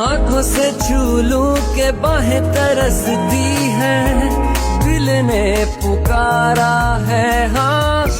आँखों से झूलू के बाहें तरसती है दिल ने पुकारा।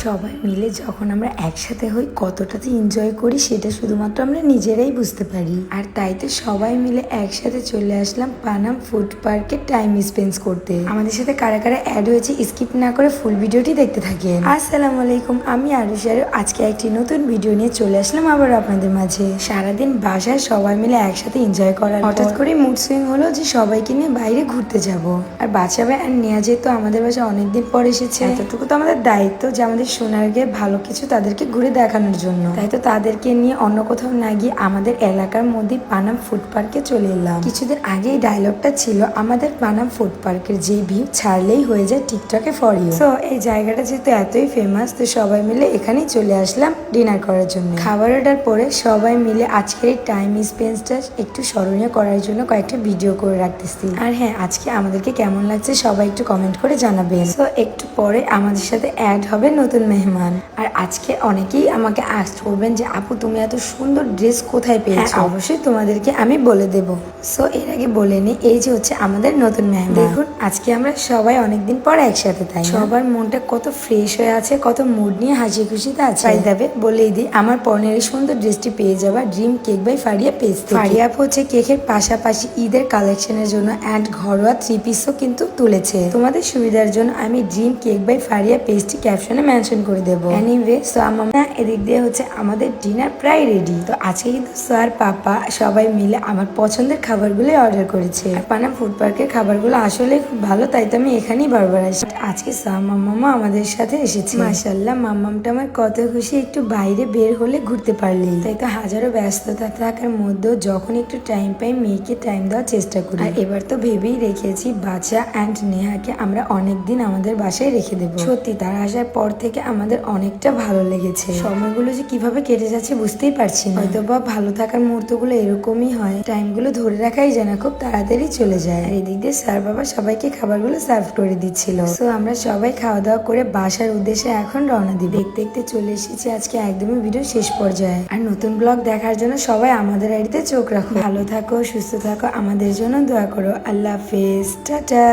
সবাই মিলে যখন আমরা একসাথে হই কতটা যে এনজয় করি সেটা শুধুমাত্র আমরা নিজেরাই বুঝতে পারি। আর তাই তো সবাই মিলে একসাথে চলে আসলাম পানাম ফুড পার্কে টাইম স্পেন্ড করতে। আমাদের সাথে কারা কারা অ্যাড হয়েছে স্কিপ না করে ফুল ভিডিওটি দেখতে থাকেন। আসসালামু আলাইকুম আমি আরুষার আজকে একটি নতুন ভিডিও নিয়ে চলে আসলাম আবার আপনাদের মাঝে। সারাদিন বাসায় সবাই মিলে একসাথে এনজয় করার হঠাৎ করে মুড সুইং হলো যে সবাইকে নিয়ে বাইরে ঘুরতে যাব। আর বাচ্চা ভাই আর নেওয়া যেহেতু আমাদের বাসায় অনেকদিন পর এসেছে এতটুকু তো আমাদের দায়িত্ব যে আমাদের সোনারকে ভালো কিছু তাদেরকে ঘুরে দেখানোর জন্য। তাই তো তাদেরকে নিয়ে অন্য কোথাও না গিয়ে আমাদের এলাকার মধ্যে পানাম ফুড পার্কে চলে এলাম। কিছুদিন আগে এই ডায়লগটা ছিল আমাদের পানাম ফুড পার্কের যে ভিউ ছাড়লেই হয়ে যায় টিকটকে ফর ইউ তো এই জায়গাটা যেহেতু এতই ফেমাস তো সবাই মিলে এখানেই চলে আসলাম ডিনার করার জন্য। খাবার অর্ডার পরে সবাই মিলে আজকের এই টাইম স্পেন্সটা একটু স্মরণীয় করার জন্য কয়েকটা ভিডিও করে রাখতেছি। আর হ্যাঁ আজকে আমাদেরকে কেমন লাগছে সবাই একটু কমেন্ট করে জানাবেন। তো একটু পরে আমাদের সাথে অ্যাড হবে নতুন মেহমান। আর আজকে অনেকেই আমাকে আস্ক করবেন যে আপু তুমি এত সুন্দর ড্রেস কোথায় পেয়েছ? অবশ্যই তোমাদেরকে আমি বলে দেব। সো এর আগে বলে নি এই যে হচ্ছে আমাদের নতুন মেহমান। দেখুন আজকে আমরা সবাই অনেকদিন পর একসাথে তাই সবার মনটা কত ফ্রেশ হয়ে আছে কত মুড নিয়ে হাসি খুশিতে আছে। তাই দেবে বলেই দিই আমার পরনের এই সুন্দর ড্রেসটি পেয়ে যাবা dream cake by Faria page Faria আপু হচ্ছে কেকের পাশাপাশি ঈদের কালেকশনের জন্য অ্যান্ড ঘরোয়া থ্রি পিসও কিন্তু তুলেছে। তোমাদের সুবিধার জন্য আমি ড্রিম কেক বাই ফারিয়া পেজটি ক্যাপশনে মেনশন করে দেবো। এনিওয়ে সো আমার এদিক দিয়ে হচ্ছে আমাদের ডিনার প্রায় রেডি তো আজকে কিন্তু স্যার পাপা সবাই মিলে আমার পছন্দের খাবারগুলো অর্ডার করেছে। পানাম ফুড পার্কের খাবারগুলো আসলে খুব ভালো, তাই তো আমি এখানেই বারবার আসি আজকে স্যার মাম্মা আমাদের সাথে এসেছে। মাশাল্লাহ মাম্মামটা আমার কত খুশি, একটু বাইরে বের হলে ঘুরতে পারলেই। তাই তো হাজারো ব্যস্ততা থাকার মধ্যেও যখন একটু টাইম পাই, মেয়েকে টাইম দেওয়ার চেষ্টা করি। আর এবার তো ভেবেই রেখেছি বাচ্চা অ্যান্ড নেহাকে আমরা অনেকদিন আমাদের বাসায় রেখে দেবো। সত্যি, তার আসার পর থেকে আমাদের অনেকটা ভালো লেগেছে। সময়গুলো যে কীভাবে কেটে যাচ্ছে বুঝতেই পারছি না। হয়তো বা ভালো থাকার মুহূর্তগুলো এরকমই হয়। টাইমগুলো ধরে রাখাই যায় না খুব তাড়াতাড়ি চলে যায়। আর এদিক দিয়ে স্যার বাবা সবাইকে খাবারগুলো সার্ভ করে দিচ্ছিল। তো আমরা সবাই খাওয়া দাওয়া করে বাসার উদ্দেশ্যে এখন রওনা দিই দেখতে দেখতে চলে এসেছি আজকে একদমই ভিডিও শেষ পর্যায়ে। আর নতুন ব্লগ দেখার জন্য সবাই আমাদের আইডিতে চোখ রাখো। ভালো থাকো, সুস্থ থাকো, আমাদের জন্য দোয়া করো। আল্লাহ হাফেজ। টাটা।